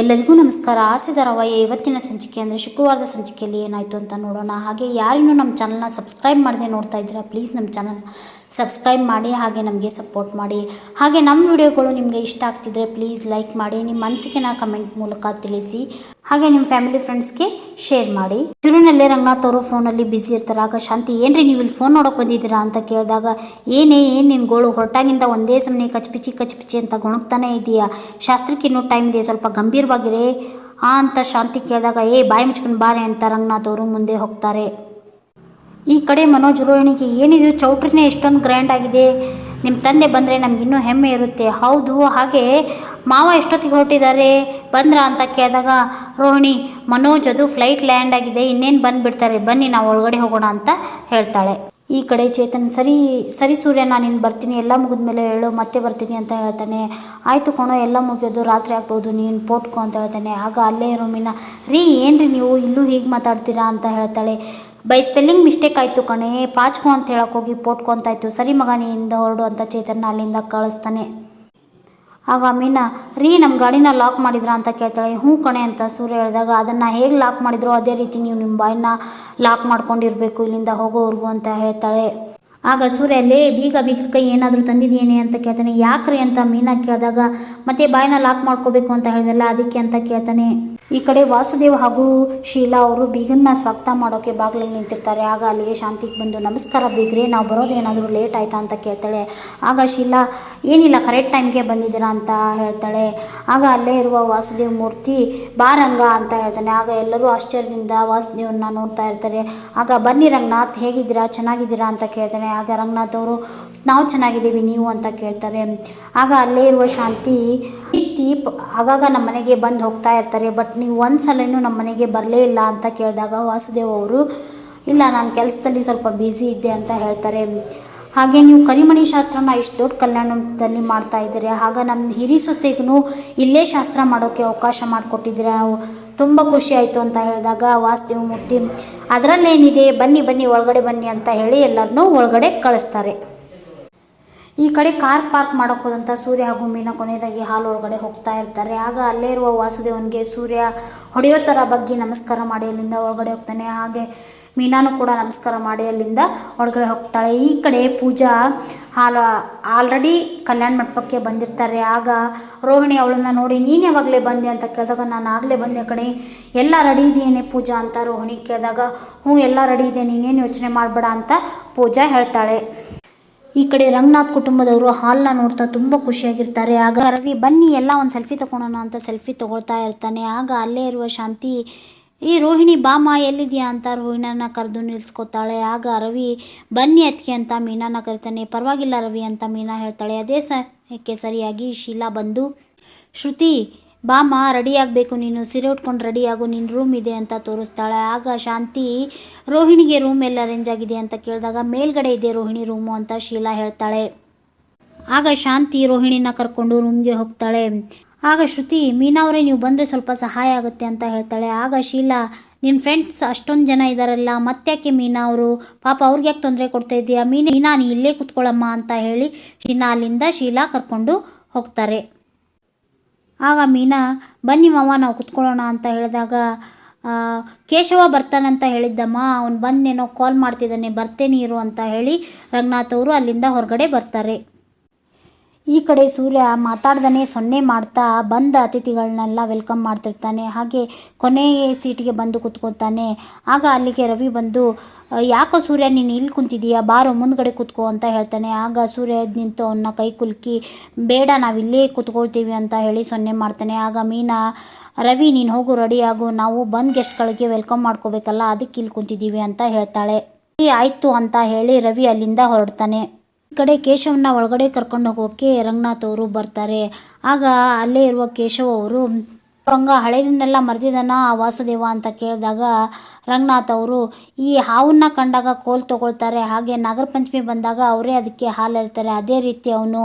ಎಲ್ಲರಿಗೂ ನಮಸ್ಕಾರ. ಆಸೆ ಧಾರಾವಾಹಿಯ ಇವತ್ತಿನ ಸಂಚಿಕೆ ಅಂದರೆ ಶುಕ್ರವಾರದ ಸಂಚಿಕೆಯಲ್ಲಿ ಏನಾಯಿತು ಅಂತ ನೋಡೋಣ. ಹಾಗೆ ಯಾರಿನ್ನೂ ನಮ್ಮ ಚಾನಲ್ನ ಸಬ್ಸ್ಕ್ರೈಬ್ ಮಾಡದೆ ನೋಡ್ತಾ ಇದ್ದೀರಾ ಪ್ಲೀಸ್ ನಮ್ಮ ಚಾನಲ್ ಸಬ್ಸ್ಕ್ರೈಬ್ ಮಾಡಿ ಹಾಗೆ ನಮಗೆ ಸಪೋರ್ಟ್ ಮಾಡಿ. ಹಾಗೆ ನಮ್ಮ ವಿಡಿಯೋಗಳು ನಿಮಗೆ ಇಷ್ಟ ಆಗ್ತಿದ್ರೆ ಪ್ಲೀಸ್ ಲೈಕ್ ಮಾಡಿ, ನಿಮ್ಮ ಅನಿಸಿಕೆನ ಕಮೆಂಟ್ ಮೂಲಕ ತಿಳಿಸಿ. ಹಾಗೆ ನಿಮ್ಮ ಫ್ಯಾಮಿಲಿ ಫ್ರೆಂಡ್ಸ್ಗೆ ಶೇರ್ ಮಾಡಿ. ತಿರುನಲ್ಲೇ ರಂಗನಾಥ್ ಅವರು ಫೋನಲ್ಲಿ ಬ್ಯುಸಿ ಇರ್ತಾರೆ. ಆಗ ಶಾಂತಿ, ಏನ್ರಿ ನೀವು ಇಲ್ಲಿ ಫೋನ್ ನೋಡೋಕೆ ಬಂದಿದ್ದೀರಾ ಅಂತ ಕೇಳಿದಾಗ, ಏನೇ, ಏನು ನಿನ್ನ ಗೋಳು ಹೊರಟಾಗಿಂದ ಒಂದೇ ಸಮನೆ ಕಚ್ಪಿಚಿ ಕಚ್ಪಿಚಿ ಅಂತ ಗೊಣಗ್ತಾನೆ ಇದೆಯಾ? ಶಾಸ್ತ್ರಕ್ಕೆ ಇನ್ನೂ ಟೈಮ್ ಇದೆ, ಸ್ವಲ್ಪ ಗಂಭೀರವಾಗಿರೇ ಆ ಅಂತ ಶಾಂತಿ ಕೇಳಿದಾಗ, ಏ ಬಾಯಿ ಮುಚ್ಕೊಂಡು ಬಾರೆ ಅಂತ ರಂಗನಾಥ್ ಅವರು ಮುಂದೆ ಹೋಗ್ತಾರೆ. ಈ ಕಡೆ ಮನೋಜ್ ರೋಹಿಣಿಗೆ ಏನಿದು, ಚೌಟ್ರಿನೇ ಎಷ್ಟೊಂದು ಗ್ರ್ಯಾಂಡ್ ಆಗಿದೆ. ನಿಮ್ಮ ತಂದೆ ಬಂದರೆ ನಮಗಿನ್ನೂ ಹೆಮ್ಮೆ ಇರುತ್ತೆ. ಹೌದು, ಹಾಗೆ ಮಾವ ಎಷ್ಟೊತ್ತಿಗೆ ಹೊರಟಿದ್ದಾರೆ? ಬಂದ್ರ ಅಂತ ಕೇಳಿದಾಗ, ರೋಹಿಣಿ, ಮನೋಜ್ ಅದು ಫ್ಲೈಟ್ ಲ್ಯಾಂಡ್ ಆಗಿದೆ, ಇನ್ನೇನು ಬಂದುಬಿಡ್ತಾರೆ, ಬನ್ನಿ ನಾವು ಒಳಗಡೆ ಹೋಗೋಣ ಅಂತ ಹೇಳ್ತಾಳೆ. ಈ ಕಡೆ ಚೇತನ್, ಸರಿ ಸರಿ ಸೂರ್ಯ, ನಾನು ಬರ್ತೀನಿ, ಎಲ್ಲ ಮುಗಿದ್ಮೇಲೆ ಹೇಳು, ಮತ್ತೆ ಬರ್ತೀನಿ ಅಂತ ಹೇಳ್ತಾನೆ. ಆಯಿತು ಕಣೋ, ಎಲ್ಲ ಮುಗಿಯೋದು ರಾತ್ರಿ ಆಗ್ಬೋದು, ನೀನು ಪೋಟ್ಕೋ ಅಂತ ಹೇಳ್ತಾನೆ. ಆಗ ಅಲ್ಲೇ ರೂಮಿನ ಮೀನಾ ರೀ, ಏನ್ರಿ ನೀವು? ಇಲ್ಲೂ ಹೀಗೆ ಮಾತಾಡ್ತೀರಾ? ಅಂತ ಹೇಳ್ತಾಳೆ. ಬೈ ಸ್ಪೆಲ್ಲಿಂಗ್ ಮಿಸ್ಟೇಕ್ ಆಯಿತು ಕಣೆ. ಪಾಚ್ಕೋ ಅಂತ ಹೇಳಕ್ಕೆ ಹೋಗಿ ಪೋಟ್ಕೋ ಅಂತಾಯ್ತು ಸರಿ ಮಗ ನೀಂದ ಹೊರಡು ಅಂತ ಚೇತನ್ನ ಅಲ್ಲಿಂದ ಕಳಿಸ್ತಾನೆ. ಆಗ ಮೀನಾ, ರೀ ನಮ್ಮ ಗಾಡಿನ ಲಾಕ್ ಮಾಡಿದ್ರಾ ಅಂತ ಕೇಳ್ತಾಳೆ. ಹ್ಞೂ ಕಣೆ ಅಂತ ಸೂರ್ಯ ಹೇಳಿದಾಗ, ಅದನ್ನು ಹೇಗೆ ಲಾಕ್ ಮಾಡಿದ್ರು ಅದೇ ರೀತಿ ನೀವು ನಿಮ್ಮ ಬಾಯನ್ನ ಲಾಕ್ ಮಾಡ್ಕೊಂಡಿರಬೇಕು, ಇಲ್ಲಿಂದ ಹೋಗೋವರೆಗೂ ಅಂತ ಹೇಳ್ತಾಳೆ. ಆಗ ಸೂರ್ಯ, ಲೇ, ಬೀಗ ಬೀಗ ಕೈ ಏನಾದರೂ ತಂದಿದೆಯೇನೆ ಅಂತ ಕೇಳ್ತಾನೆ. ಯಾಕ್ರಿ ಅಂತ ಮೀನಾ ಕೇಳಿದಾಗ, ಮತ್ತೆ ಬಾಯನ್ನ ಲಾಕ್ ಮಾಡ್ಕೋಬೇಕು ಅಂತ ಹೇಳಿದಲ್ಲ, ಅದಕ್ಕೆ ಅಂತ ಕೇಳ್ತಾನೆ. ಈ ಕಡೆ ವಾಸುದೇವ್ ಹಾಗೂ ಶೀಲಾ ಅವರು ಬೀಗನ್ನ ಸ್ವಾಗತ ಮಾಡೋಕೆ ಬಾಗಿಲಲ್ಲಿ ನಿಂತಿರ್ತಾರೆ. ಆಗ ಅಲ್ಲಿಗೆ ಶಾಂತಿಗೆ ಬಂದು, ನಮಸ್ಕಾರ ಬೀಗ್ರೆ, ನಾವು ಬರೋದೇನಾದರೂ ಲೇಟ್ ಆಯ್ತಾ? ಅಂತ ಕೇಳ್ತಾಳೆ. ಆಗ ಶೀಲಾ, ಏನಿಲ್ಲ ಕರೆಕ್ಟ್ ಟೈಮ್ಗೆ ಬಂದಿದ್ದೀರಾ? ಅಂತ ಹೇಳ್ತಾಳೆ. ಆಗ ಅಲ್ಲೇ ಇರುವ ವಾಸುದೇವ್ ಮೂರ್ತಿ ಬಾರಂಗ ಅಂತ ಹೇಳ್ತಾನೆ. ಆಗ ಎಲ್ಲರೂ ಆಶ್ಚರ್ಯದಿಂದ ವಾಸುದೇವನ್ನ ನೋಡ್ತಾ ಇರ್ತಾರೆ. ಆಗ, ಬನ್ನಿ ರಂಗನಾಥ್, ಹೇಗಿದ್ದೀರಾ? ಚೆನ್ನಾಗಿದ್ದೀರಾ? ಅಂತ ಕೇಳ್ತಾನೆ. ಆಗ ರಂಗನಾಥ್ ಅವರು, ನಾವು ಚೆನ್ನಾಗಿದ್ದೀವಿ, ನೀವು? ಅಂತ ಕೇಳ್ತಾರೆ. ಆಗ ಅಲ್ಲೇ ಇರುವ ಶಾಂತಿ ಪ- ಆಗಾಗ ನಮ್ಮ ಮನೆಗೆ ಬಂದು ಹೋಗ್ತಾ ಇರ್ತಾರೆ ಬಟ್ ನೀವು ಒಂದು ಸಲನೂ ನಮ್ಮ ಮನೆಗೆ ಬರಲೇ ಇಲ್ಲ ಅಂತ ಕೇಳಿದಾಗ ವಾಸುದೇವ್ ಅವರು, ಇಲ್ಲ, ನಾನು ಕೆಲಸದಲ್ಲಿ ಸ್ವಲ್ಪ ಬ್ಯುಸಿ ಇದ್ದೆ ಅಂತ ಹೇಳ್ತಾರೆ. ಹಾಗೆ ನೀವು ಕರಿಮಣಿ ಶಾಸ್ತ್ರನ ಇಷ್ಟು ದೊಡ್ಡ ಕಲ್ಯಾಣದಲ್ಲಿ ಮಾಡ್ತಾ ಇದ್ದೀರಿ. ಆಗ ನಮ್ಮ ಹಿರಿ ಸೊಸೆಗೂ ಇಲ್ಲೇ ಶಾಸ್ತ್ರ ಮಾಡೋಕ್ಕೆ ಅವಕಾಶ ಮಾಡಿಕೊಟ್ಟಿದ್ದೀರಾ? ತುಂಬ ಖುಷಿ ಆಯಿತು ಅಂತ ಹೇಳಿದಾಗ ವಾಸುದೇವ ಮೂರ್ತಿ, ಅದರಲ್ಲೇನಿದೆ? ಬನ್ನಿ ಬನ್ನಿ, ಒಳಗಡೆ ಬನ್ನಿ ಅಂತ ಹೇಳಿ ಎಲ್ಲರನ್ನೂ ಒಳಗಡೆ ಕಳಿಸ್ತಾರೆ. ಈ ಕಡೆ ಕಾರ್ ಪಾರ್ಕ್ ಮಾಡೋಕೆ ಹೋದಂಥ ಸೂರ್ಯ ಹಾಗೂ ಮೀನಾ ಕೊನೆಯದಾಗಿ ಹಾಲ್ ಒಳಗಡೆ ಹೋಗ್ತಾ ಇರ್ತಾರೆ. ಆಗ ಅಲ್ಲೇ ಇರುವ ವಾಸುದೇವನಿಗೆ ಸೂರ್ಯ ಹೊಡೆಯೋ ಥರ ಬಗ್ಗೆ ನಮಸ್ಕಾರ ಮಾಡಿ ಅಲ್ಲಿಂದ ಒಳಗಡೆ ಹೋಗ್ತಾನೆ. ಹಾಗೆ ಮೀನಾನು ಕೂಡ ನಮಸ್ಕಾರ ಮಾಡಿ ಅಲ್ಲಿಂದ ಒಳಗಡೆ ಹೋಗ್ತಾಳೆ. ಈ ಕಡೆ ಪೂಜಾ ಹಾಲು ಆಲ್ರೆಡಿ ಕಲ್ಯಾಣ ಮಂಟಪಕ್ಕೆ ಬಂದಿರ್ತಾರೆ. ಆಗ ರೋಹಿಣಿ ಅವಳನ್ನು ನೋಡಿ, ನೀನು ಯಾವಾಗಲೇ ಬಂದೆ? ಅಂತ ಕೇಳಿದಾಗ, ನಾನು ಆಗಲೇ ಬಂದೆ ಕಡೆ ಎಲ್ಲ ರೆಡಿ ಇದೆಯೇನೆ ಪೂಜಾ? ಅಂತ ರೋಹಿಣಿ ಕೇಳಿದಾಗ, ಹ್ಞೂ, ಎಲ್ಲ ರೆಡಿ ಇದೆ ನೀನೇನು ಯೋಚನೆ ಮಾಡಬೇಡ? ಅಂತ ಪೂಜಾ ಹೇಳ್ತಾಳೆ. ಈ ಕಡೆ ರಂಗನಾಥ್ ಕುಟುಂಬದವರು ಹಾಲ್ನ ನೋಡ್ತಾ ತುಂಬ ಖುಷಿಯಾಗಿರ್ತಾರೆ. ಆಗ ರವಿ, ಬನ್ನಿ ಎಲ್ಲ ಒಂದು ಸೆಲ್ಫಿ ತಗೊಳೋಣ ಅಂತ ಸೆಲ್ಫಿ ತಗೊಳ್ತಾ ಇರ್ತಾನೆ. ಆಗ ಅಲ್ಲೇ ಇರುವ ಶಾಂತಿ ಈ ರೋಹಿಣಿ ಬಾಮ ಎಲ್ಲಿದೆಯಾ? ಅಂತ ರೋಹಿಣನ ಕರೆದು ನಿಲ್ಸ್ಕೊತಾಳೆ. ಆಗ ರವಿ, ಬನ್ನಿ ಅತ್ಕೆ ಅಂತ ಮೀನಾನ ಕರಿತಾನೆ. ಪರವಾಗಿಲ್ಲ ರವಿ ಅಂತ ಮೀನಾ ಹೇಳ್ತಾಳೆ. ಅದೇ ಸಹಕ್ಕೆ ಸರಿಯಾಗಿ ಶೀಲಾ ಬಂದು, ಶ್ರುತಿ ಬಾಮ ರೆಡಿ ಆಗಬೇಕು ನೀನು, ಸೀರೆ ಉಟ್ಕೊಂಡು ರೆಡಿಯಾಗು ನಿನ್ನ ರೂಮ್ ಇದೆ ಅಂತ ತೋರಿಸ್ತಾಳೆ. ಆಗ ಶಾಂತಿ, ರೋಹಿಣಿಗೆ ರೂಮ್ ಎಲ್ಲ ಅರೇಂಜ್ ಆಗಿದೆ ಅಂತ ಕೇಳಿದಾಗ, ಮೇಲ್ಗಡೆ ಇದೆ ರೋಹಿಣಿ ರೂಮು ಅಂತ ಶೀಲಾ ಹೇಳ್ತಾಳೆ. ಆಗ ಶಾಂತಿ ರೋಹಿಣಿನ ಕರ್ಕೊಂಡು ರೂಮ್ಗೆ ಹೋಗ್ತಾಳೆ. ಆಗ ಶ್ರುತಿ, ಮೀನಾ ಅವರೇ, ನೀವು ಬಂದರೆ ಸ್ವಲ್ಪ ಸಹಾಯ ಆಗುತ್ತೆ ಅಂತ ಹೇಳ್ತಾಳೆ. ಆಗ ಶೀಲಾ ನಿನ್ನ ಫ್ರೆಂಡ್ಸ್ ಅಷ್ಟೊಂದು ಜನ ಇದ್ದಾರಲ್ಲ ಮತ್ತ್ಯಾಕೆ ಮೀನಾ ಅವರು? ಪಾಪ ಅವ್ರಿಗೆ ಯಾಕೆ ತೊಂದರೆ ಕೊಡ್ತಾ ಇದೆಯಾ ಮೀನಾ ನೀ ಇಲ್ಲೇ ಕುತ್ಕೊಳ್ಳಮ್ಮ ಅಂತ ಹೇಳಿ ಶೀನಾ ಅಲ್ಲಿಂದ ಶೀಲಾ ಕರ್ಕೊಂಡು ಹೋಗ್ತಾರೆ. ಆಗ ಮೀನಾ, ಬನ್ನಿ ಮಾವ, ನಾವು ಕುತ್ಕೊಳ್ಳೋಣ ಅಂತ ಹೇಳಿದಾಗ ಕೇಶವ ಬರ್ತಾನಂತ ಹೇಳಿದ್ದಮ್ಮ, ಅವನು ಬಂದೇನೋ ಕಾಲ್ ಮಾಡ್ತಿದ್ದಾನೆ, ಬರ್ತೇನೆ ಇರು ಅಂತ ಹೇಳಿ ರಂಗನಾಥ್ ಅವರು ಅಲ್ಲಿಂದ ಹೊರಗಡೆ ಬರ್ತಾರೆ. ಈ ಕಡೆ ಸೂರ್ಯ ಮಾತಾಡ್ದೇ ಸೊನ್ನೆ ಮಾಡ್ತಾ ಬಂದ ಅತಿಥಿಗಳನ್ನೆಲ್ಲ ವೆಲ್ಕಮ್ ಮಾಡ್ತಿರ್ತಾನೆ. ಹಾಗೆ ಕೊನೆಯ ಸೀಟಿಗೆ ಬಂದು ಕುತ್ಕೊತಾನೆ ಆಗ ಅಲ್ಲಿಗೆ ರವಿ ಬಂದು ಯಾಕೋ ಸೂರ್ಯ, ನೀನು ಇಲ್ಲಿ ಕುಂತಿದ್ದೀಯಾ ಬಾರೋ, ಮುಂದ್ಗಡೆ ಕುತ್ಕೋ ಅಂತ ಹೇಳ್ತಾನೆ. ಆಗ ಸೂರ್ಯ ನಿಂತು ಅವನ್ನ ಕೈ ಕುಲ್ಕಿ, ಬೇಡ, ನಾವು ಇಲ್ಲೇ ಕುತ್ಕೊಳ್ತೀವಿ ಅಂತ ಹೇಳಿ ಸೊನ್ನೆ ಮಾಡ್ತಾನೆ. ಆಗ ಮೀನಾ, ರವಿ, ನೀನು ಹೋಗು ರೆಡಿ ಆಗು. ನಾವು ಬಂದ್ ಗೆಸ್ಟ್ಗಳಿಗೆ ವೆಲ್ಕಮ್ ಮಾಡ್ಕೋಬೇಕಲ್ಲ, ಅದಕ್ಕೆ ಇಲ್ಲಿ ಕುಂತಿದ್ದೀವಿ ಅಂತ ಹೇಳ್ತಾಳೆ. ಆಯಿತು ಅಂತ ಹೇಳಿ ರವಿ ಅಲ್ಲಿಂದ ಹೊರಡ್ತಾನೆ. ಕಡೆ ಕೇಶವನ್ನ ಒಳಗಡೆ ಕರ್ಕೊಂಡು ಹೋಗೋಕೆ ರಂಗನಾಥ್ ಅವರು ಬರ್ತಾರೆ. ಆಗ ಅಲ್ಲೇ ಇರುವ ಕೇಶವ ಅವರು ಹಂಗ ಹಳೆದನ್ನೆಲ್ಲ ಮರೆತಿದ್ದಾನ ವಾಸುದೇವ ಅಂತ ಕೇಳಿದಾಗ ರಂಗನಾಥ್ ಅವರು, ಈ ಹಾವನ್ನ ಕಂಡಾಗ ಕೋಲ್ ತಗೊಳ್ತಾರೆ, ಹಾಗೆ ನಾಗರ ಪಂಚಮಿ ಬಂದಾಗ ಅವರೇ ಅದಕ್ಕೆ ಹಾಲು ಇರ್ತಾರೆ ಅದೇ ರೀತಿ ಅವನು,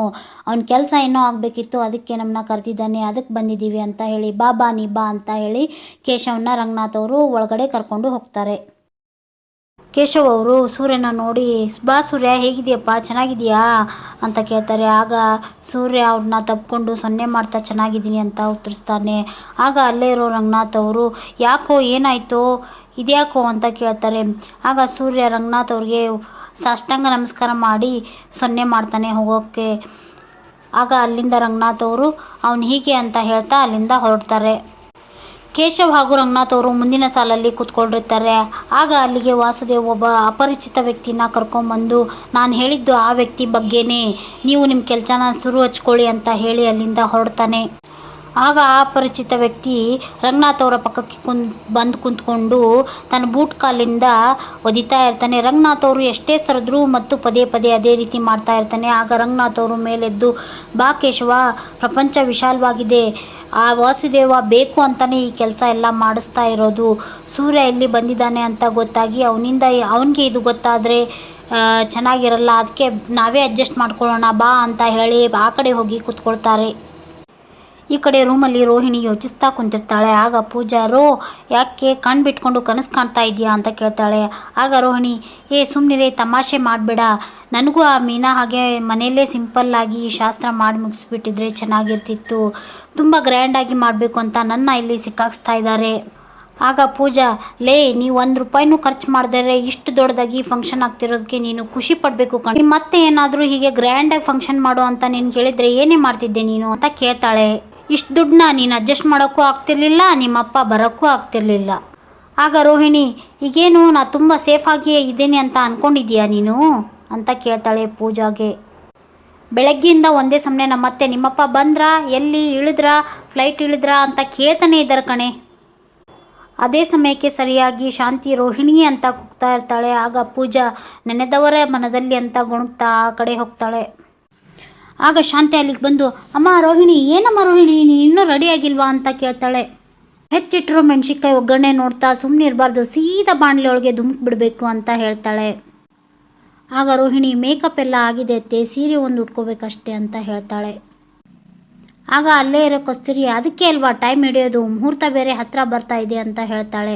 ಅವನ ಕೆಲಸ ಏನೋ ಆಗಬೇಕಿತ್ತು, ಅದಕ್ಕೆ ನಮ್ಮನ್ನ ಕರೆದಿದ್ದಾನೆ ಅದಕ್ಕೆ ಬಂದಿದ್ದೀವಿ ಅಂತ ಹೇಳಿ, ಬಾ ಬಾ, ನೀ ಬಾ ಅಂತ ಹೇಳಿ ಕೇಶವನ್ನ ರಂಗನಾಥ್ ಅವರು ಒಳಗಡೆ ಕರ್ಕೊಂಡು ಹೋಗ್ತಾರೆ. ಕೇಶವ್ ಅವರು ಸೂರ್ಯನ ನೋಡಿ, ಬಾ ಸೂರ್ಯ ಹೇಗಿದೆಯಪ್ಪ ಚೆನ್ನಾಗಿದೆಯಾ ಅಂತ ಕೇಳ್ತಾರೆ. ಆಗ ಸೂರ್ಯ ಅವ್ರನ್ನ ತಪ್ಪಿಕೊಂಡು ಸೊನ್ನೆ ಮಾಡ್ತಾ ಚೆನ್ನಾಗಿದ್ದೀನಿ ಅಂತ ಉತ್ತರಿಸ್ತಾನೆ. ಆಗ ಅಲ್ಲೇ ಇರೋ ರಂಗನಾಥ್ ಅವರು, ಯಾಕೋ, ಏನಾಯಿತು? ಇದ್ಯಾಕೋ? ಅಂತ ಕೇಳ್ತಾರೆ. ಆಗ ಸೂರ್ಯ ರಂಗನಾಥ್ ಅವ್ರಿಗೆ, ಸಾಷ್ಟಾಂಗ ನಮಸ್ಕಾರ ಮಾಡಿ ಸೊನ್ನೆ ಮಾಡ್ತಾನೆ ಹೋಗೋಕ್ಕೆ ಆಗ ಅಲ್ಲಿಂದ ರಂಗನಾಥ್ ಅವರು, ಅವನು ಹೀಗೆ ಅಂತ ಹೇಳ್ತಾ ಅಲ್ಲಿಂದ ಹೊರಡ್ತಾರೆ. ಕೇಶವ್ ಹಾಗೂ ರಂಗನಾಥ್ ಅವರು ಮುಂದಿನ ಸಾಲಲ್ಲಿ ಕೂತ್ಕೊಂಡಿರ್ತಾರೆ. ಆಗ ಅಲ್ಲಿಗೆ ವಾಸುದೇವ್ ಒಬ್ಬ ಅಪರಿಚಿತ ವ್ಯಕ್ತಿನ ಕರ್ಕೊಂಬಂದು, ನಾನು ಹೇಳಿದ್ದು ಆ ವ್ಯಕ್ತಿ ಬಗ್ಗೆನೇ, ನೀವು ನಿಮ್ಮ ಕೆಲಸನ ಶುರು ಹಚ್ಕೊಳ್ಳಿ ಅಂತ ಹೇಳಿ ಅಲ್ಲಿಂದ ಹೊರಡ್ತಾನೆ. ಆಗ ಆ ಅಪರಿಚಿತ ವ್ಯಕ್ತಿ ರಂಗನಾಥ್ ಅವರ ಪಕ್ಕಕ್ಕೆ ಕುಂತ್ ಬಂದು ಕುಂತ್ಕೊಂಡು ತನ್ನ ಬೂಟ್ ಕಾಲಿಂದ ಒದಿತಾ ಇರ್ತಾನೆ. ರಂಗನಾಥ್ ಅವರು ಎಷ್ಟೇ ಸರಿದ್ರು ಮತ್ತು ಪದೇ ಪದೇ ಅದೇ ರೀತಿ ಮಾಡ್ತಾ ಇರ್ತಾನೆ. ಆಗ ರಂಗನಾಥ್ ಅವರು ಮೇಲೆದ್ದು, ಬಾ ಕೇಶವ, ಪ್ರಪಂಚ ವಿಶಾಲವಾಗಿದೆ. ಆ ವಾಸುದೇವ ಬೇಕು ಅಂತಲೇ ಈ ಕೆಲಸ ಎಲ್ಲ ಮಾಡಿಸ್ತಾ ಇರೋದು. ಸೂರ್ಯ ಎಲ್ಲಿ ಬಂದಿದ್ದಾನೆ ಅಂತ ಗೊತ್ತಾಗಿ ಅವನಿಂದ ಅವನಿಗೆ ಇದು ಗೊತ್ತಾದರೆ ಚೆನ್ನಾಗಿರಲ್ಲ, ಅದಕ್ಕೆ ನಾವೇ ಅಡ್ಜಸ್ಟ್ ಮಾಡ್ಕೊಳ್ಳೋಣ, ಬಾ ಅಂತ ಹೇಳಿ ಆ ಕಡೆ ಹೋಗಿ ಕೂತ್ಕೊಳ್ತಾರೆ. ಈ ಕಡೆ ರೂಮಲ್ಲಿ ರೋಹಿಣಿ ಯೋಚಿಸ್ತಾ ಕುಂತಿರ್ತಾಳೆ. ಆಗ ಪೂಜಾ, ರೋ, ಯಾಕೆ ಕಣ್ಣು ಬಿಟ್ಕೊಂಡು ಕನಸು ಕಾಣ್ತಾ ಇದೆಯಾ ಅಂತ ಕೇಳ್ತಾಳೆ. ಆಗ ರೋಹಿಣಿ, ಏ ಸುಮ್ಮನಿರೇ ತಮಾಷೆ ಮಾಡಬೇಡ. ನನಗೂ ಆ ಮೀನಾ ಹಾಗೆ ಮನೆಯಲ್ಲೇ ಸಿಂಪಲ್ಲಾಗಿ ಶಾಸ್ತ್ರ ಮಾಡಿ ಮುಗಿಸ್ಬಿಟ್ಟಿದ್ರೆ ಚೆನ್ನಾಗಿರ್ತಿತ್ತು. ತುಂಬ ಗ್ರ್ಯಾಂಡಾಗಿ ಮಾಡಬೇಕು ಅಂತ ನನ್ನ ಇಲ್ಲಿ ಸಿಕ್ಕಾಕ್ಸ್ತಾ ಇದ್ದಾರೆ ಆಗ ಪೂಜಾ, ಲೇ, ನೀವು ಒಂದು ರೂಪಾಯಿನೂ ಖರ್ಚು ಮಾಡಿದರೆ ಇಷ್ಟು ದೊಡ್ಡದಾಗಿ ಫಂಕ್ಷನ್ ಆಗ್ತಿರೋದಕ್ಕೆ ನೀನು ಖುಷಿ ಪಡಬೇಕು ಕಣ್. ಮತ್ತೆ ಏನಾದರೂ ಹೀಗೆ ಗ್ರ್ಯಾಂಡಾಗಿ ಫಂಕ್ಷನ್ ಮಾಡು ಅಂತ ನೀನು ಹೇಳಿದರೆ ಏನೇ ಮಾಡ್ತಿದ್ದೆ ನೀನು? ಅಂತ ಕೇಳ್ತಾಳೆ. ಇಷ್ಟು ದುಡ್ಡನ್ನ ನೀನು ಅಡ್ಜಸ್ಟ್ ಮಾಡೋಕ್ಕೂ ಆಗ್ತಿರ್ಲಿಲ್ಲ, ನಿಮ್ಮಪ್ಪ ಬರೋಕ್ಕೂ ಆಗ್ತಿರ್ಲಿಲ್ಲ. ಆಗ ರೋಹಿಣಿ, ಈಗೇನು ನಾ ತುಂಬ ಸೇಫಾಗಿಯೇ ಇದ್ದೇನೆ ಅಂತ ಅಂದ್ಕೊಂಡಿದ್ದೀಯಾ ನೀನು? ಅಂತ ಕೇಳ್ತಾಳೆ ಪೂಜಾಗೆ. ಬೆಳಗ್ಗೆಯಿಂದ ಒಂದೇ ಸಮನೆ ನಮ್ಮತ್ತೆ, ನಿಮ್ಮಪ್ಪ ಬಂದ್ರಾ, ಎಲ್ಲಿ ಇಳಿದ್ರಾ ಫ್ಲೈಟ್ ಇಳಿದ್ರಾ ಅಂತ ಕೇಳ್ತಾನೆ ಇದ್ದಾರೆ ಕಣೆ. ಅದೇ ಸಮಯಕ್ಕೆ ಸರಿಯಾಗಿ ಶಾಂತಿ ರೋಹಿಣಿ ಅಂತ ಕೂಗ್ತಾ ಇರ್ತಾಳೆ. ಆಗ ಪೂಜಾ ನೆನೆದವರ ಮನದಲ್ಲಿ ಅಂತ ಗುಣಗ್ತಾ ಆ ಕಡೆ ಹೋಗ್ತಾಳೆ. ಆಗ ಶಾಂತಿ ಅಲ್ಲಿಗೆ ಬಂದು, ಅಮ್ಮ ರೋಹಿಣಿ, ಏನಮ್ಮ ರೋಹಿಣಿ, ನೀನು ಇನ್ನೂ ರೆಡಿ ಆಗಿಲ್ವಾ ಅಂತ ಕೇಳ್ತಾಳೆ. ಹೆಚ್ಚಿಟ್ಟಿರೋ ಮೆಣಸಿನ್ಕಾಯಿ ಒಗ್ಗರಣೆ ನೋಡ್ತಾ ಸುಮ್ಮನೆ ಇರಬಾರ್ದು, ಸೀದಾ ಬಾಣಲೆ ಒಳಗೆ ಧುಮುಕ್ ಬಿಡಬೇಕು ಅಂತ ಹೇಳ್ತಾಳೆ. ಆಗ ರೋಹಿಣಿ, ಮೇಕಪ್ ಎಲ್ಲ ಆಗಿದೆ ಅತ್ತೆ, ಸೀರೆ ಒಂದು ಉಟ್ಕೋಬೇಕಷ್ಟೇ ಅಂತ ಹೇಳ್ತಾಳೆ. ಆಗ ಅಲ್ಲೇ ಇರೋ ಕಸ್ತೂರಿ, ಅದಕ್ಕೆ ಅಲ್ವಾ ಟೈಮ್ ಹಿಡಿಯೋದು, ಮುಹೂರ್ತ ಬೇರೆ ಹತ್ರ ಬರ್ತಾ ಇದೆ ಅಂತ ಹೇಳ್ತಾಳೆ.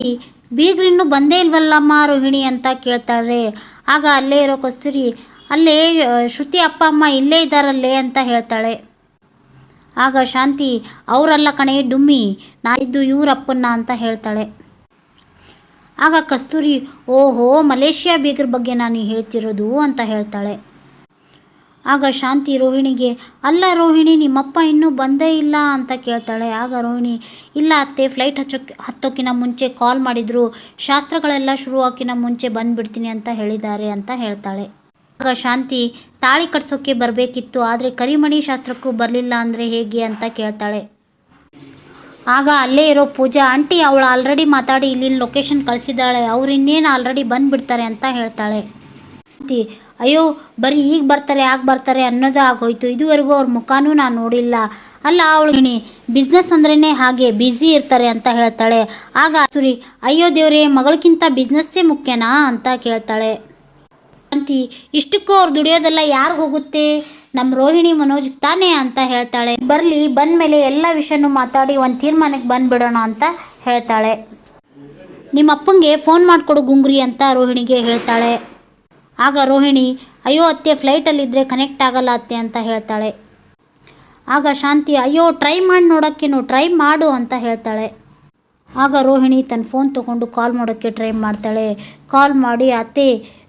ಈ ಬೀಗ್ರಿನ್ನೂ ಬಂದೇ ಇಲ್ವಲ್ಲಮ್ಮ ರೋಹಿಣಿ? ಅಂತ ಕೇಳ್ತಾಳೆ. ಆಗ ಅಲ್ಲೇ ಇರೋ ಕಸ್ತೂರಿ ಅಲ್ಲೇ ಶ್ರುತಿ ಅಪ್ಪ, ಅಮ್ಮ ಇಲ್ಲೇ ಇದ್ದಾರಲ್ಲೇ ಅಂತ ಹೇಳ್ತಾಳೆ. ಆಗ ಶಾಂತಿ, ಅವರಲ್ಲ ಕಣೆ, ಡುಮ್ಮಿ, ನಾ ಇದ್ದು ಇವರಪ್ಪನ್ನ ಅಂತ ಹೇಳ್ತಾಳೆ. ಆಗ ಕಸ್ತೂರಿ, ಓಹೋ, ಮಲೇಷ್ಯಾ ಬೀಗರ ಬಗ್ಗೆ ನಾನು ಹೇಳ್ತಿರೋದು ಅಂತ ಹೇಳ್ತಾಳೆ. ಆಗ ಶಾಂತಿ ರೋಹಿಣಿಗೆ, ಅಲ್ಲ ರೋಹಿಣಿ, ನಿಮ್ಮಪ್ಪ ಇನ್ನೂ ಬಂದೇ ಇಲ್ಲ ಅಂತ ಕೇಳ್ತಾಳೆ. ಆಗ ರೋಹಿಣಿ, ಇಲ್ಲ ಅತ್ತೆ, ಫ್ಲೈಟ್ ಹಚ್ಚೋಕ್ ಹತ್ತೋಕ್ಕಿಂತ ಮುಂಚೆ ಕಾಲ್ ಮಾಡಿದ್ರು. ಶಾಸ್ತ್ರಗಳೆಲ್ಲ ಶುರುವಾಕಿನ ಮುಂಚೆ ಬಂದುಬಿಡ್ತೀನಿ ಅಂತ ಹೇಳಿದ್ದಾರೆ ಅಂತ ಹೇಳ್ತಾಳೆ. ಆಗ ಶಾಂತಿ ತಾಳಿ ಕಟ್ಸೋಕ್ಕೆ ಬರಬೇಕಿತ್ತು, ಆದರೆ ಕರಿಮಣಿ ಶಾಸ್ತ್ರಕ್ಕೂ ಬರಲಿಲ್ಲ ಅಂದರೆ ಹೇಗೆ ಅಂತ ಕೇಳ್ತಾಳೆ. ಆಗ ಅಲ್ಲೇ ಇರೋ ಪೂಜಾ, ಆಂಟಿ, ಅವಳು ಆಲ್ರೆಡಿ ಮಾತಾಡಿ ಇಲ್ಲಿ ಲೊಕೇಶನ್ ಕಳಿಸಿದ್ದಾಳೆ, ಅವ್ರು ಇನ್ನೇನು ಆಲ್ರೆಡಿ ಬಂದುಬಿಡ್ತಾರೆ ಅಂತ ಹೇಳ್ತಾಳೆ. ಅಯ್ಯೋ, ಬರೀ ಈಗ ಬರ್ತಾರೆ ಯಾಕೆ ಬರ್ತಾರೆ ಅನ್ನೋದು ಆಗೋಯ್ತು, ಇದುವರೆಗೂ ಅವ್ರ ಮುಖಾನೂ ನಾನು ನೋಡಿಲ್ಲ. ಅಲ್ಲ, ಅವಳು ಬಿಸ್ನೆಸ್ ಅಂದ್ರೇ ಹಾಗೆ ಬ್ಯುಸಿ ಇರ್ತಾರೆ ಅಂತ ಹೇಳ್ತಾಳೆ. ಆಗ ಸುರಿ ಅಯ್ಯೋ ದೇವ್ರೆ ಮಗಳಿಗಿಂತ ಬಿಸ್ನೆಸ್ಸೇ ಮುಖ್ಯನಾ? ಅಂತ ಕೇಳ್ತಾಳೆ. ಅಂತಿ, ಇಷ್ಟಕ್ಕೂ ಅವ್ರು ದುಡಿಯೋದೆಲ್ಲ ಯಾರು ಹೋಗುತ್ತೆ? ನಮ್ಮ ರೋಹಿಣಿ ಮನೋಜ್ ತಾನೇ ಅಂತ ಹೇಳ್ತಾಳೆ. ಬರಲಿ, ಬಂದಮೇಲೆ ಎಲ್ಲ ವಿಷಯನೂ ಮಾತಾಡಿ ಒಂದು ತೀರ್ಮಾನಕ್ಕೆ ಬಂದುಬಿಡೋಣ ಅಂತ ಹೇಳ್ತಾಳೆ. ನಿಮ್ಮ ಅಪ್ಪಂಗೆ ಫೋನ್ ಮಾಡಿಕೊಡು ಗುಂಗ್ರಿ ಅಂತ ರೋಹಿಣಿಗೆ ಹೇಳ್ತಾಳೆ. ಆಗ ರೋಹಿಣಿ, ಅಯ್ಯೋ ಅತ್ತೆ ಫ್ಲೈಟಲ್ಲಿದ್ದರೆ ಕನೆಕ್ಟ್ ಆಗಲ್ಲ ಅತ್ತೆ ಅಂತ ಹೇಳ್ತಾಳೆ. ಆಗ ಶಾಂತಿ, ಅಯ್ಯೋ, ಟ್ರೈ ಮಾಡಿ ನೋಡೋಕ್ಕೇನು, ಟ್ರೈ ಮಾಡು ಅಂತ ಹೇಳ್ತಾಳೆ. ಆಗ ರೋಹಿಣಿ ತನ್ನ ಫೋನ್ ತೊಗೊಂಡು ಕಾಲ್ ಮಾಡೋಕ್ಕೆ ಟ್ರೈ ಮಾಡ್ತಾಳೆ. ಕಾಲ್ ಮಾಡಿ, ಅತ್ತೆ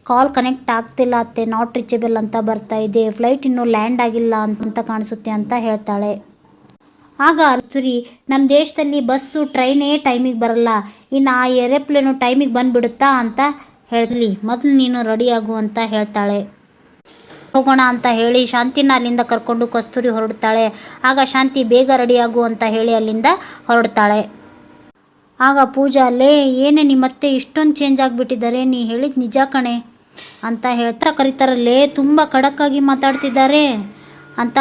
ಕಾಲ್ ಕನೆಕ್ಟ್ ಆಗ್ತಿಲ್ಲ ಅತ್ತೆ, ನಾಟ್ ರೀಚೇಬಲ್ ಅಂತ ಬರ್ತಾ ಇದೆ, ಫ್ಲೈಟ್ ಇನ್ನೂ ಲ್ಯಾಂಡ್ ಆಗಿಲ್ಲ ಅಂತ ಕಾಣಿಸುತ್ತೆ ಅಂತ ಹೇಳ್ತಾಳೆ. ಆಗ ಅಸ್ತುರಿ ನಮ್ಮ ದೇಶದಲ್ಲಿ ಬಸ್ಸು, ಟ್ರೈನೇ ಟೈಮಿಗೆ ಬರಲ್ಲ, ಇನ್ನು ಆ ಏರೋಪ್ಲೇನು ಟೈಮಿಗೆ ಬಂದುಬಿಡುತ್ತಾ ಅಂತ ಹೇಳಲಿ, ಮೊದಲು ನೀನು ರೆಡಿ ಆಗು ಅಂತ ಹೇಳ್ತಾಳೆ. ಹೋಗೋಣ ಅಂತ ಹೇಳಿ ಶಾಂತಿನ ಅಲ್ಲಿಂದ ಕರ್ಕೊಂಡು ಕಸ್ತೂರಿ ಹೊರಡ್ತಾಳೆ. ಆಗ ಶಾಂತಿ ಬೇಗ ರೆಡಿ ಆಗು ಅಂತ ಹೇಳಿ ಅಲ್ಲಿಂದ ಹೊರಡ್ತಾಳೆ. ಆಗ ಪೂಜಾ ಅಲ್ಲೇ ಏನೇ ನಿಮ್ಮತ್ತೆ, ಇಷ್ಟೊಂದು ಚೇಂಜ್ ಆಗಿಬಿಟ್ಟಿದ್ದಾರೆ, ನೀ ಹೇಳಿದ ನಿಜ ಕಣೆ. ಅಂತ ಹೇಳ್ತಾ ಕರೀತಾರಲ್ಲೇ, ತುಂಬ ಖಡಕ್ಕಾಗಿ ಮಾತಾಡ್ತಿದ್ದಾರೆ. ಅಂತ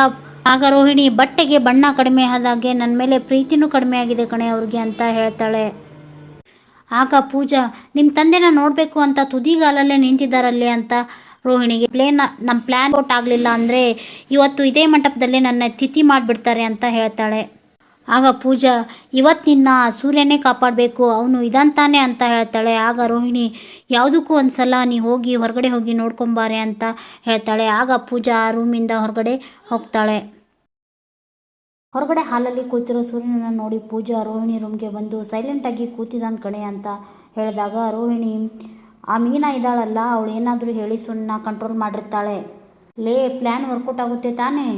ಆಗ ರೋಹಿಣಿ ಬಟ್ಟೆಗೆ ಬಣ್ಣ ಕಡಿಮೆ ಆದಾಗೆ ನನ್ನ ಮೇಲೆ ಪ್ರೀತಿನೂ ಕಡಿಮೆ ಆಗಿದೆ ಕಣೆ ಅವ್ರಿಗೆ ಅಂತ ಹೇಳ್ತಾಳೆ. ಆಗ ಪೂಜಾ ನಿಮ್ಮ ತಂದೆನ ನೋಡಬೇಕು ಅಂತ ತುದಿಗಾಲಲ್ಲೇ ನಿಂತಿದ್ದಾರಲ್ಲೇ ಅಂತ ರೋಹಿಣಿಗೆ ಪ್ಲೇನ್ ನಮ್ಮ ಪ್ಲ್ಯಾನ್ ಔಟ್ ಆಗಲಿಲ್ಲ ಅಂದರೆ ಇವತ್ತು ಇದೇ ಮಂಟಪದಲ್ಲೇ ನನ್ನ ತಿಥಿ ಮಾಡಿಬಿಡ್ತಾರೆ ಅಂತ ಹೇಳ್ತಾಳೆ. ಆಗ ಪೂಜಾ ಇವತ್ತು ನಿನ್ನ ಸೂರ್ಯನೇ ಕಾಪಾಡಬೇಕು, ಅವನು ಇದಂತಾನೆ ಅಂತ ಹೇಳ್ತಾಳೆ. ಆಗ ರೋಹಿಣಿ, ಯಾವುದಕ್ಕೂ ಒಂದು ಸಲ ನೀ ಹೋಗಿ ಹೊರಗಡೆ ಹೋಗಿ ನೋಡ್ಕೊಂಬಾರೆ ಅಂತ ಹೇಳ್ತಾಳೆ. ಆಗ ಪೂಜಾ ಆ ರೂಮಿಂದ ಹೊರಗಡೆ ಹೋಗ್ತಾಳೆ. ಹೊರಗಡೆ ಹಾಲಲ್ಲಿ ಕೂತಿರೋ ಸೂರ್ಯನನ್ನು ನೋಡಿ ಪೂಜಾ ರೋಹಿಣಿ ರೂಮ್ಗೆ ಬಂದು ಸೈಲೆಂಟಾಗಿ ಕೂತಿದ್ದಾನ ಕಣೆ ಅಂತ ಹೇಳಿದಾಗ ರೋಹಿಣಿ, ಆ ಮೀನ ಇದ್ದಾಳಲ್ಲ, ಅವಳು ಏನಾದರೂ ಹೇಳಿ ಸುಣ್ಣ ಕಂಟ್ರೋಲ್ ಮಾಡಿರ್ತಾಳೆ. ಲೇ ಪ್ಲ್ಯಾನ್ ವರ್ಕೌಟ್ ಆಗುತ್ತೆ ತಾನೇ?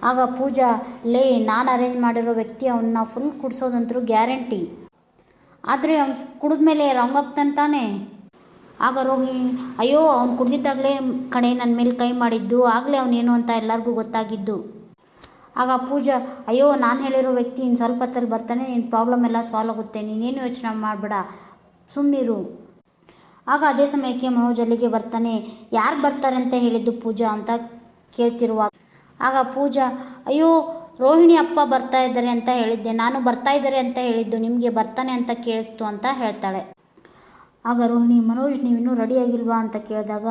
ಆಗ ಪೂಜಾ, ಲೇ, ನಾನು ಅರೇಂಜ್ ಮಾಡಿರೋ ವ್ಯಕ್ತಿ ಅವನ್ನ ಫುಲ್ ಕುಡಿಸೋದಂತರೂ ಗ್ಯಾರಂಟಿ ಆದರೆ ಅವ್ನು ಕುಡಿದ್ಮೇಲೆ ರಾಂಗ್ ಆಗ್ತಾನೆ ತಾನೇ? ಆಗ ರೋಗಿ ಅಯ್ಯೋ, ಅವ್ನು ಕುಡ್ದಿದ್ದಾಗಲೇ ಕಣೆ ನನ್ನ ಮೇಲೆ ಕೈ ಮಾಡಿದ್ದು, ಆಗಲೇ ಅವನೇನು ಅಂತ ಎಲ್ಲರಿಗೂ ಗೊತ್ತಾಗಿದ್ದು. ಆಗ ಪೂಜಾ, ಅಯ್ಯೋ, ನಾನು ಹೇಳಿರೋ ವ್ಯಕ್ತಿ ಇನ್ನು ಸ್ವಲ್ಪ ಹೊತ್ತಲ್ಲಿ ಬರ್ತಾನೆ ನಿನ್ನ ಪ್ರಾಬ್ಲಮ್ ಎಲ್ಲ ಸಾಲ್ವ್ ಆಗುತ್ತೆ, ನೀನೇನು ಯೋಚನೆ ಮಾಡಬೇಡ ಸುಮ್ಮನಿರು ಆಗ ಅದೇ ಸಮಯಕ್ಕೆ ಮನೋಜ್ ಅಲ್ಲಿಗೆ ಬರ್ತಾನೆ, ಯಾರು ಬರ್ತಾರೆ ಅಂತ ಹೇಳಿದ್ದು ಪೂಜಾ ಅಂತ ಕೇಳ್ತಿರುವಾಗ ಆಗ ಪೂಜಾ, ಅಯ್ಯೋ, ರೋಹಿಣಿ ಅಪ್ಪ ಬರ್ತಾ ಇದ್ದಾರೆ ಅಂತ ಹೇಳಿದ್ದೆ. ನಾನು ಬರ್ತಾ ಇದ್ದಾರೆ ಅಂತ ಹೇಳಿದ್ದು, ನಿಮಗೆ ಬರ್ತಾನೆ ಅಂತ ಕೇಳಿಸ್ತು ಅಂತ ಹೇಳ್ತಾಳೆ. ಆಗ ರೋಹಿಣಿ, ಮನೋಜ್ ನೀವಿನ್ನೂ ರೆಡಿಯಾಗಿಲ್ವಾ ಅಂತ ಕೇಳಿದಾಗ,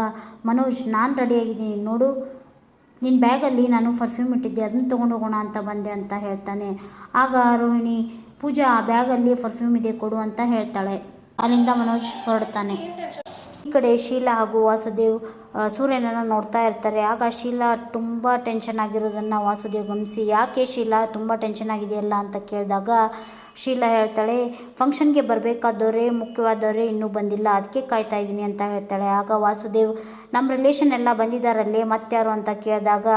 ಮನೋಜ್, ನಾನು ರೆಡಿಯಾಗಿದ್ದೀನಿ ನೋಡು ನಿನ್ನ ಬ್ಯಾಗಲ್ಲಿ ನಾನು ಪರ್ಫ್ಯೂಮ್ ಇಟ್ಟಿದ್ದೆ. ಅದನ್ನು ತೊಗೊಂಡು ಹೋಗೋಣ ಅಂತ ಬಂದೆ ಅಂತ ಹೇಳ್ತಾನೆ. ಆಗ ರೋಹಿಣಿ, ಪೂಜಾ, ಆ ಬ್ಯಾಗಲ್ಲಿ ಪರ್ಫ್ಯೂಮ್ ಇದೆ, ಕೊಡು ಅಂತ ಹೇಳ್ತಾಳೆ. ಅಲ್ಲಿಂದ ಮನೋಜ್ ಹೊರಡ್ತಾನೆ. ಈ ಕಡೆ ಶೀಲಾ ಹಾಗೂ ವಾಸುದೇವ್ ಸೂರ್ಯನನ್ನು ನೋಡ್ತಾ ಇರ್ತಾರೆ. ಆಗ ಶೀಲಾ ತುಂಬ ಟೆನ್ಷನ್ ಆಗಿರೋದನ್ನು ವಾಸುದೇವ್ ಗಮನಿಸಿ, ಯಾಕೆ ಶೀಲಾ ತುಂಬ ಟೆನ್ಷನ್ ಆಗಿದೆಯಲ್ಲ? ಅಂತ ಕೇಳಿದಾಗ ಶೀಲಾ ಹೇಳ್ತಾಳೆ ಫಂಕ್ಷನ್ಗೆ ಬರಬೇಕಾದವರೇ ಮುಖ್ಯವಾದವರೇ ಇನ್ನೂ ಬಂದಿಲ್ಲ ಅದಕ್ಕೆ ಕಾಯ್ತಾ ಇದ್ದೀನಿ ಅಂತ ಹೇಳ್ತಾಳೆ. ಆಗ ವಾಸುದೇವ್ ನಮ್ಮ ರಿಲೇಷನ್ ಎಲ್ಲ ಬಂದಿದ್ದಾರಲ್ಲೇ ಮತ್ತಾರು ಅಂತ ಕೇಳಿದಾಗ,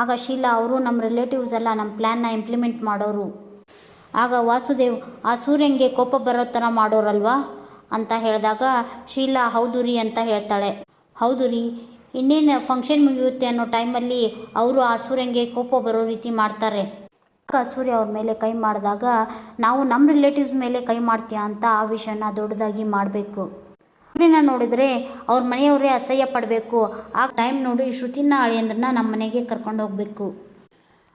ಆಗ ಶೀಲಾ, ಅವರು ನಮ್ಮ ರಿಲೇಟಿವ್ಸ್ ಎಲ್ಲ ನಮ್ಮ ಪ್ಲ್ಯಾನ್ನ ಇಂಪ್ಲಿಮೆಂಟ್ ಮಾಡೋರು. ಆಗ ವಾಸುದೇವ್, ಆ ಸೂರ್ಯನಿಗೆ ಕೋಪ ಬರೋ ಥರ ಮಾಡೋರಲ್ವಾ? ಅಂತ ಹೇಳಿದಾಗ, ಶೀಲಾ, ಹೌದು ರೀ ಅಂತ ಹೇಳ್ತಾಳೆ. ಹೌದು ರೀ, ಇನ್ನೇನು ಫಂಕ್ಷನ್ ಮುಗಿಯುತ್ತೆ ಅನ್ನೋ ಟೈಮಲ್ಲಿ ಅವರು ಆ ಸೂರ್ಯಂಗೆ ಕೋಪ ಬರೋ ರೀತಿ ಮಾಡ್ತಾರೆ. ಆ ಸೂರ್ಯ ಅವ್ರ ಮೇಲೆ ಕೈ ಮಾಡಿದಾಗ, ನಾವು ನಮ್ಮ ರಿಲೇಟಿವ್ಸ್ ಮೇಲೆ ಕೈ ಮಾಡ್ತೀಯಾ ಅಂತ ಆ ವಿಷಯನ ದೊಡ್ಡದಾಗಿ ಮಾಡಬೇಕು. ಸೂರ್ಯನ ನೋಡಿದ್ರೆ ಅವ್ರ ಮನೆಯವರೇ ಅಸಹ್ಯ ಪಡಬೇಕು. ಆ ಟೈಮ್ ನೋಡಿ ಶ್ರುತಿನ ಅಳಿಯಂದ್ರನ್ನ ನಮ್ಮ ಮನೆಗೆ ಕರ್ಕೊಂಡು ಹೋಗಬೇಕು.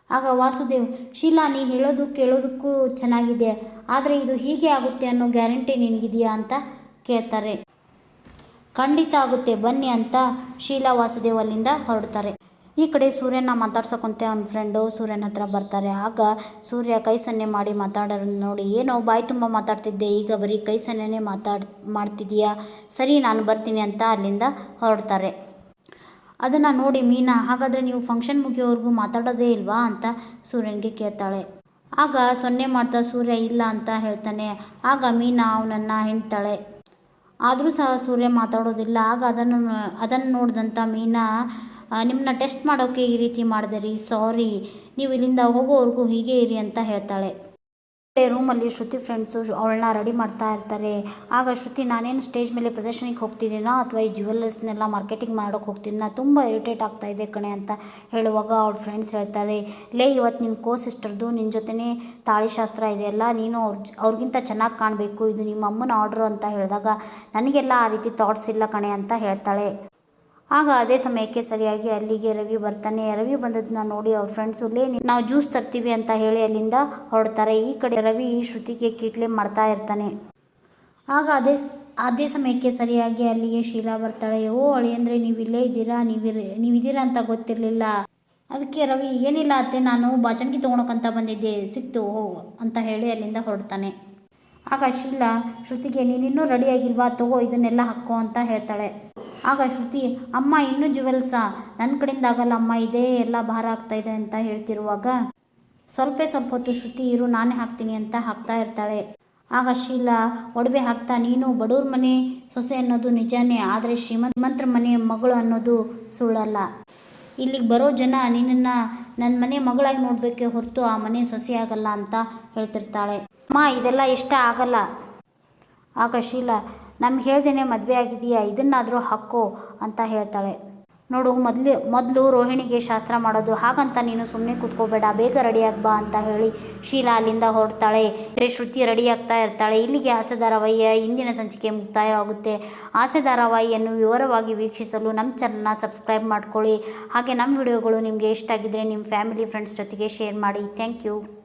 ಆಗ ವಾಸುದೇವ್, ಶೀಲಾ, ನೀ ಹೇಳೋದು ಕೇಳೋದಕ್ಕೂ ಚೆನ್ನಾಗಿದೆ, ಆದರೆ ಇದು ಹೀಗೆ ಆಗುತ್ತೆ ಅನ್ನೋ ಗ್ಯಾರಂಟಿ ನಿನಗಿದೆಯಾ? ಅಂತ ಕೇಳ್ತಾರೆ. ಖಂಡಿತ ಆಗುತ್ತೆ, ಬನ್ನಿ ಅಂತ ಶೀಲಾ, ವಾಸುದೇವ್ ಅಲ್ಲಿಂದ ಹೊರಡ್ತಾರೆ. ಈ ಕಡೆ ಸೂರ್ಯನ ಮಾತಾಡ್ಸೋಕಂತೆ ಅವನ ಫ್ರೆಂಡು ಸೂರ್ಯನ ಹತ್ರ ಬರ್ತಾರೆ. ಆಗ ಸೂರ್ಯ ಕೈ ಸನ್ನೆ ಮಾಡಿ ಮಾತಾಡೋದನ್ನು ನೋಡಿ, ಏನೋ, ಬಾಯಿ ತುಂಬ ಮಾತಾಡ್ತಿದ್ದೆ, ಈಗ ಬರೀ ಕೈ ಸನ್ನೆನೇ ಮಾತಾಡ್ ಮಾಡ್ತಿದೀಯಾ ಸರಿ, ನಾನು ಬರ್ತೀನಿ ಅಂತ ಅಲ್ಲಿಂದ ಹೊರಡ್ತಾರೆ. ಅದನ್ನು ನೋಡಿ ಮೀನಾ, ಹಾಗಾದರೆ ನೀವು ಫಂಕ್ಷನ್ ಮುಗಿಯೋವರೆಗೂ ಮಾತಾಡೋದೇ ಇಲ್ವಾ ಅಂತ ಸೂರ್ಯನಿಗೆ ಕೇಳ್ತಾಳೆ. ಆಗ ಸೊನ್ನೆ ಮಾಡ್ತಾ ಸೂರ್ಯ ಇಲ್ಲ ಅಂತ ಹೇಳ್ತಾನೆ. ಆಗ ಮೀನಾ ಅವನನ್ನು ಹೆಣ್ತಾಳೆ. ಆದರೂ ಸಹ ಸೂರ್ಯ ಮಾತಾಡೋದಿಲ್ಲ. ಆಗ ಅದನ್ನು ಅದನ್ನು ನೋಡಿದಂಥ ಮೀನಾ ನಿಮ್ಮನ್ನ ಟೆಸ್ಟ್ ಮಾಡೋಕ್ಕೆ ಈ ರೀತಿ ಮಾಡಿದೆ ರೀ ಸಾರಿ ನೀವು ಇಲ್ಲಿಂದ ಹೋಗೋವರೆಗೂ ಹೀಗೆ ಇರಿ ಅಂತ ಹೇಳ್ತಾಳೆ. ರೂಮಲ್ಲಿ ಶ್ರುತಿ ಫ್ರೆಂಡ್ಸು ಅವಳನ್ನ ರೆಡಿ ಮಾಡ್ತಾ ಇರ್ತಾರೆ. ಆಗ ಶ್ರುತಿ, ನಾನೇನು ಸ್ಟೇಜ್ ಮೇಲೆ ಪ್ರದರ್ಶನಕ್ಕೆ ಹೋಗ್ತಿದ್ದೀನಾ ಅಥವಾ ಈ ಜ್ಯುವೆಲ್ಲರ್ಸ್ನೆಲ್ಲ ಮಾರ್ಕೆಟಿಂಗ್ ಮಾಡೋಕ್ಕೆ ಹೋಗ್ತಿದ್ದೀನಾ? ತುಂಬ ಇರಿಟೇಟ್ ಆಗ್ತಾ ಇದೆ ಕಣೆ ಅಂತ ಹೇಳುವಾಗ ಅವ್ಳ ಫ್ರೆಂಡ್ಸ್ ಹೇಳ್ತಾರೆ, ಲೇ, ಇವತ್ತು ನಿನ್ನ ಕೋ ಸಿಸ್ಟರ್ದು ನಿನ್ನ ಜೊತೆನೇ ತಾಳಿಶಾಸ್ತ್ರ ಇದೆಯಲ್ಲ ನೀನು ಅವ್ರ ಅವ್ರಿಗಿಂತ ಚೆನ್ನಾಗಿ ಕಾಣಬೇಕು. ಇದು ನಿಮ್ಮ ಅಮ್ಮನ ಆರ್ಡ್ರು ಅಂತ ಹೇಳಿದಾಗ ನನಗೆಲ್ಲ ಆ ರೀತಿ ಥಾಟ್ಸ್ ಇಲ್ಲ ಕಣೆ ಅಂತ ಹೇಳ್ತಾಳೆ. ಆಗ ಅದೇ ಸಮಯಕ್ಕೆ ಸರಿಯಾಗಿ ಅಲ್ಲಿಗೆ ರವಿ ಬರ್ತಾನೆ. ರವಿ ಬಂದದನ್ನ ನೋಡಿ ಅವ್ರ ಫ್ರೆಂಡ್ಸು ಲೇ ನಾವು ಜ್ಯೂಸ್ ತರ್ತೀವಿ ಅಂತ ಹೇಳಿ ಅಲ್ಲಿಂದ ಹೊರಡ್ತಾರೆ. ಈ ಕಡೆ ರವಿ ಶ್ರುತಿಗೆ ಕೀಟ್ಲೆ ಮಾಡ್ತಾ ಇರ್ತಾನೆ. ಆಗ ಅದೇ ಅದೇ ಸಮಯಕ್ಕೆ ಸರಿಯಾಗಿ ಅಲ್ಲಿಗೆ ಶೀಲಾ ಬರ್ತಾಳೆ. ಓ, ಅಳಿಯಂದ್ರೆ ನೀವು ಇಲ್ಲೇ ಇದ್ದೀರಾ? ನೀವಿರ ನೀವಿದ್ದೀರಾ ಅಂತ ಗೊತ್ತಿರಲಿಲ್ಲ. ಅದಕ್ಕೆ ರವಿ, ಏನಿಲ್ಲ ಅತ್ತೆ, ನಾನು ಬಾಚಣಿಗೆ ತೊಗೊಳಕ್ಕಂತ ಬಂದಿದ್ದೆ. ಸಿಕ್ತು ಅಂತ ಹೇಳಿ ಅಲ್ಲಿಂದ ಹೊರಡ್ತಾನೆ. ಆಗ ಶೀಲಾ, ಶ್ರುತಿಗೆ ನೀನಿನ್ನೂ ರೆಡಿಯಾಗಿಲ್ವಾ ತಗೋ, ಇದನ್ನೆಲ್ಲ ಹಾಕೋ, ಅಂತ ಹೇಳ್ತಾಳೆ. ಆಗ ಶ್ರುತಿ, ಅಮ್ಮ, ಇನ್ನೂ ಜುವೆಲ್ಸಾ? ನನ್ನ ಕಡೆಯಿಂದ ಆಗಲ್ಲ ಅಮ್ಮ, ಇದೇ ಎಲ್ಲ ಭಾರ ಆಗ್ತಾ ಇದೆ ಅಂತ ಹೇಳ್ತಿರುವಾಗ, ಸ್ವಲ್ಪ ಸ್ವಲ್ಪ ಹೊತ್ತು ಶ್ರುತಿ, ಇರು, ನಾನೇ ಹಾಕ್ತೀನಿ ಅಂತ ಹಾಕ್ತಾ ಇರ್ತಾಳೆ. ಆಗ ಶೀಲಾ, ಒಡವೆ ಹಾಕ್ತಾ ನೀನು? ಬಡವ್ರ ಮನೆ ಸೊಸೆ ಅನ್ನೋದು ನಿಜಾನೇ, ಆದರೆ ಶ್ರೀಮಂತರ ಮನೆ ಮಗಳು ಅನ್ನೋದು ಸುಳ್ಳಲ್ಲ. ಇಲ್ಲಿಗೆ ಬರೋ ಜನ ನಿನ್ನನ್ನು ನನ್ನ ಮನೆ ಮಗಳಾಗಿ ನೋಡಬೇಕೆ ಹೊರತು ಆ ಮನೆ ಸೊಸೆ ಆಗಲ್ಲ ಅಂತ ಹೇಳ್ತಿರ್ತಾಳೆ. ಅಮ್ಮ, ಇದೆಲ್ಲ ಇಷ್ಟ ಆಗಲ್ಲ. ಆಗ ಶೀಲಾ ನಮ್ಗೆ ಹೇಳ್ದೇನೆ ಮದುವೆ ಆಗಿದೆಯಾ? ಇದನ್ನಾದರೂ ಹಾಕೋ ಅಂತ ಹೇಳ್ತಾಳೆ. ನೋಡು, ಮೊದಲು ಮೊದಲು ರೋಹಿಣಿಗೆ ಶಾಸ್ತ್ರ ಮಾಡೋದು ಹಾಗಂತ ನೀನು ಸುಮ್ಮನೆ ಕೂತ್ಕೋಬೇಡ, ಬೇಗ ರೆಡಿಯಾಗಿ ಬಾ ಅಂತ ಹೇಳಿ ಶೀಲಾ ಅಲ್ಲಿಂದ ಹೊರಡ್ತಾಳೆ. ರೇ ಶ್ರುತಿ ರೆಡಿ ಆಗ್ತಾ ಇರ್ತಾಳೆ. ಇಲ್ಲಿಗೆ ಆಸೆ ಇಂದಿನ ಸಂಚಿಕೆ ಮುಕ್ತಾಯವಾಗುತ್ತೆ ಆಸೆ ವಿವರವಾಗಿ ವೀಕ್ಷಿಸಲು ನಮ್ಮ ಚಾನಲ್ನ ಸಬ್ಸ್ಕ್ರೈಬ್ ಮಾಡ್ಕೊಳ್ಳಿ. ಹಾಗೆ ನಮ್ಮ ವಿಡಿಯೋಗಳು ನಿಮಗೆ ಇಷ್ಟ ಆಗಿದ್ದರೆ ನಿಮ್ಮ ಫ್ಯಾಮಿಲಿ ಫ್ರೆಂಡ್ಸ್ ಜೊತೆಗೆ ಶೇರ್ ಮಾಡಿ. Thank you